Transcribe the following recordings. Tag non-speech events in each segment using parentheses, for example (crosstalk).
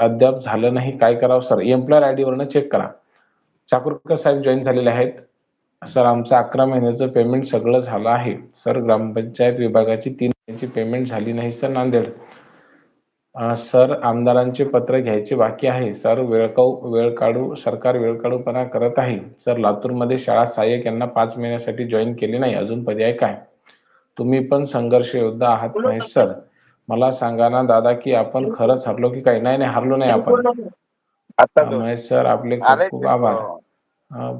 अद्याप झालं नाही. काय करावं? सर एम्प्लॉयर आय वरनं चेक करा. चाकूरकर साहेब जॉईन झालेले आहेत. सर आमचं अकरा महिन्याचं पेमेंट सगळं झालं आहे. सर ग्रामपंचायत विभागाची तीन महिन्याची पेमेंट झाली नाही सर नांदेड. सर आमदारांचे पत्र घ्यायचे बाकी आहे. सर वेळ काढू वेळ काढू सरकार वेळ काढूपणा करत आहे. सर लातूरमध्ये शाळा सहाय्यक यांना पाच महिन्यासाठी जॉईन केले नाही. अजून पर्याय काय? तुम्ही पण संघर्ष योद्धा आहात महेश सर. मला सांगा ना दादा की आपण खरंच हरलो की काय नाही नाही हरलो नाही आपण. महेश सर आपले खूप खूप आभार.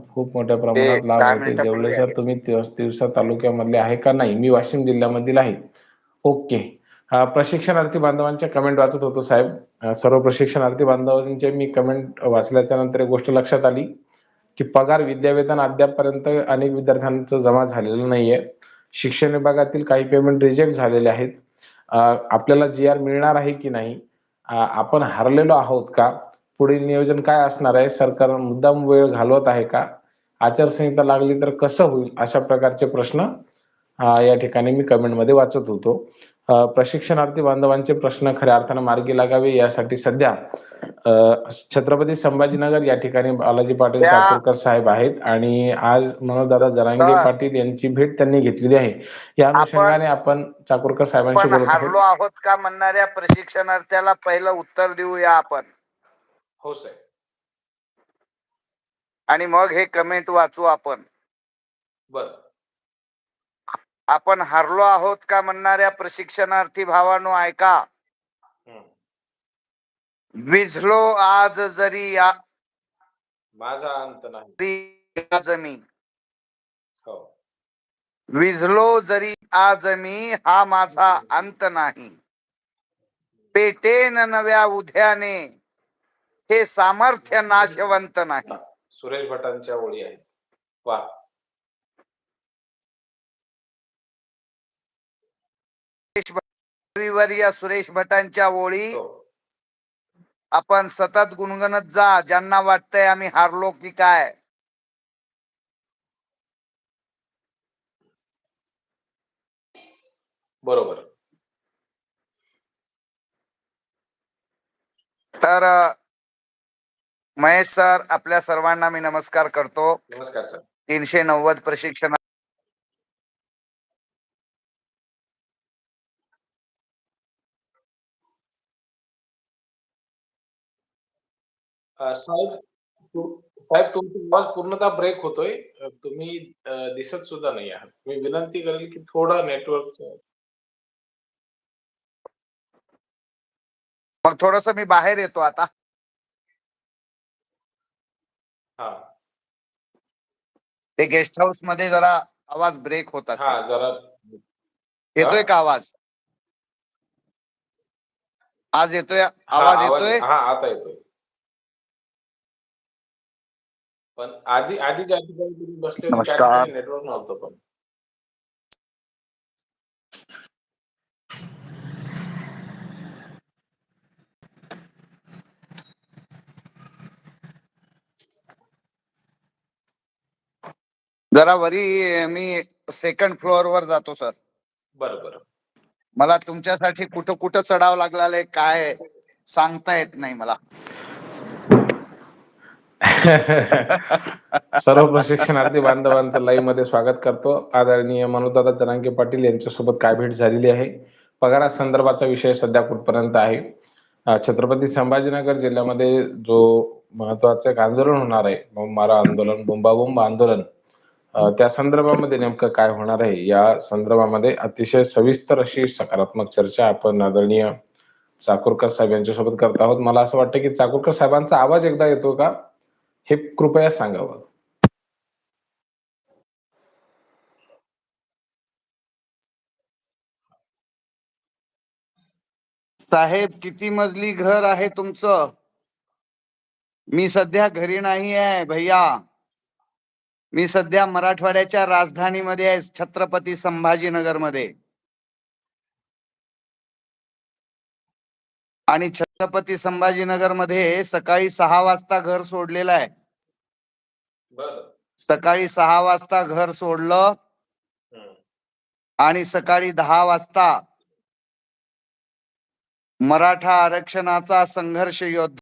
खूप मोठ्या प्रमाणात लाभ होते जेवढे सर. तुम्ही तिवस- तिवसा तालुक्यामधले आहे का नाही? मी वाशिम जिल्ह्यामधील आहे. ओके. प्रशिक्षणार्थी बांधवांच्या कमेंट वाचत होतो साहेब. सर्व प्रशिक्षणार्थी बांधवांचे मी कमेंट वाचल्याच्या नंतर एक गोष्ट लक्षात आली की पगार विद्यावेतन अद्यापपर्यंत अनेक विद्यार्थ्यांचं जमा झालेलं नाहीये. शिक्षण विभागातील काही पेमेंट रिजेक्ट झालेले आहेत. आपल्याला जी आर मिळणार आहे की नाही आपण हरलेलो आहोत का? पुढील नियोजन काय असणार आहे? सरकार मुद्दाम वेळ घालवत आहे का? आचारसंहिता लागली तर कसं होईल? अशा प्रकारचे प्रश्न या ठिकाणी मी कमेंटमध्ये वाचत होतो. प्रशिक्षणार्थी बांधवांचे प्रश्न खऱ्या अर्थानं मार्गी लागावे यासाठी सध्या छत्रपती संभाजीनगर या ठिकाणी बालाजी पाटील चाकूरकर साहेब आहेत आणि आज मनोजदादा जरांगे. पाटील यांची भेट त्यांनी घेतलेली आहे. या अनुषंगाने आपण चाकूरकर साहेबांशी बोलत हारलो आहोत. आहोत का म्हणणाऱ्या प्रशिक्षणार्थ्याला पहिलं उत्तर देऊया आपण. हो साहेब. आणि मग हे कमेंट वाचू आपण. बर. आपण हारलो आहोत का म्हणणाऱ्या प्रशिक्षणार्थी भावानो ऐका. विझलो आज जरी माझा अंत नाही. आज मी. हो. विझलो जरी आज मी हा माझा अंत नाही. पेटेन नव्या उद्याने हे सामर्थ्य नाशवंत नाही. सुरेश भटांच्या ओळी आहेत. वा. सुरेश भटांच्या ओळी हो. आपण सतत गुणगणत जा ज्यांना वाटतंय आम्ही हारलो की काय. बरोबर. तर महेश सर आपल्या सर्वांना मी नमस्कार करतो. नमस्कार सर. तीनशे नव्वद प्रशिक्षण साहेब तु- साहेब तुमचा आवाज पूर्णतः ब्रेक होतोय. अ, तुम्ही अ, दिसत सुद्धा नाही आहात. मी विनंती करेल की थोडा नेटवर्क मग थोडस मी बाहेर येतो आता. हा. ते गेस्ट हाऊसमध्ये जरा आवाज ब्रेक होत हा असेल. जरा येतोय का आवाज? आज येतोय? हा, आवाज येतोय? हा आता येतोय. पण आधी आधी ज्या ठिकाणी तुम्ही बसले नेटवर्क नव्हतं पण. जरा वरी मी सेकंड फ्लोअर वर जातो सर बरं बरं. मला तुमच्यासाठी कुठं कुठं चढावं लागलेलं काय सांगता येत नाही मला. (laughs) सर्व प्रशिक्षणार्थी बांधवांचं लाईव्हमध्ये स्वागत करतो. आदरणीय मनोदादा जनांगे पाटील यांच्यासोबत काय भेट झालेली आहे? पगारा संदर्भाचा विषय सध्या कुठपर्यंत आहे? छत्रपती संभाजीनगर जिल्ह्यामध्ये जो महत्वाचं एक आंदोलन होणार आहे बोंबारा आंदोलन बोंबाबोंब आंदोलन त्या संदर्भामध्ये नेमकं काय होणार आहे? या संदर्भामध्ये अतिशय सविस्तर अशी सकारात्मक चर्चा आपण आदरणीय चाकूरकर साहेब यांच्यासोबत करत आहोत. मला असं वाटतं की चाकूरकर साहेबांचा आवाज एकदा येतो का? हे कृपया सांगावं. साहेब किती मजली घर आहे तुमचं? मी सध्या घरी नाही आहे भैया. मी सध्या मराठवाड्याच्या राजधानीमध्ये आहे छत्रपती संभाजीनगरमध्ये आणि छत्रपती संभाजीनगरमध्ये सकाळी सहा वाजता घर सोडलेलं आहे. सकाळी सहा वाजता घर सोडलं. आणि सकाळी दहा वाजता मराठा आरक्षणाचा संघर्ष योद्धा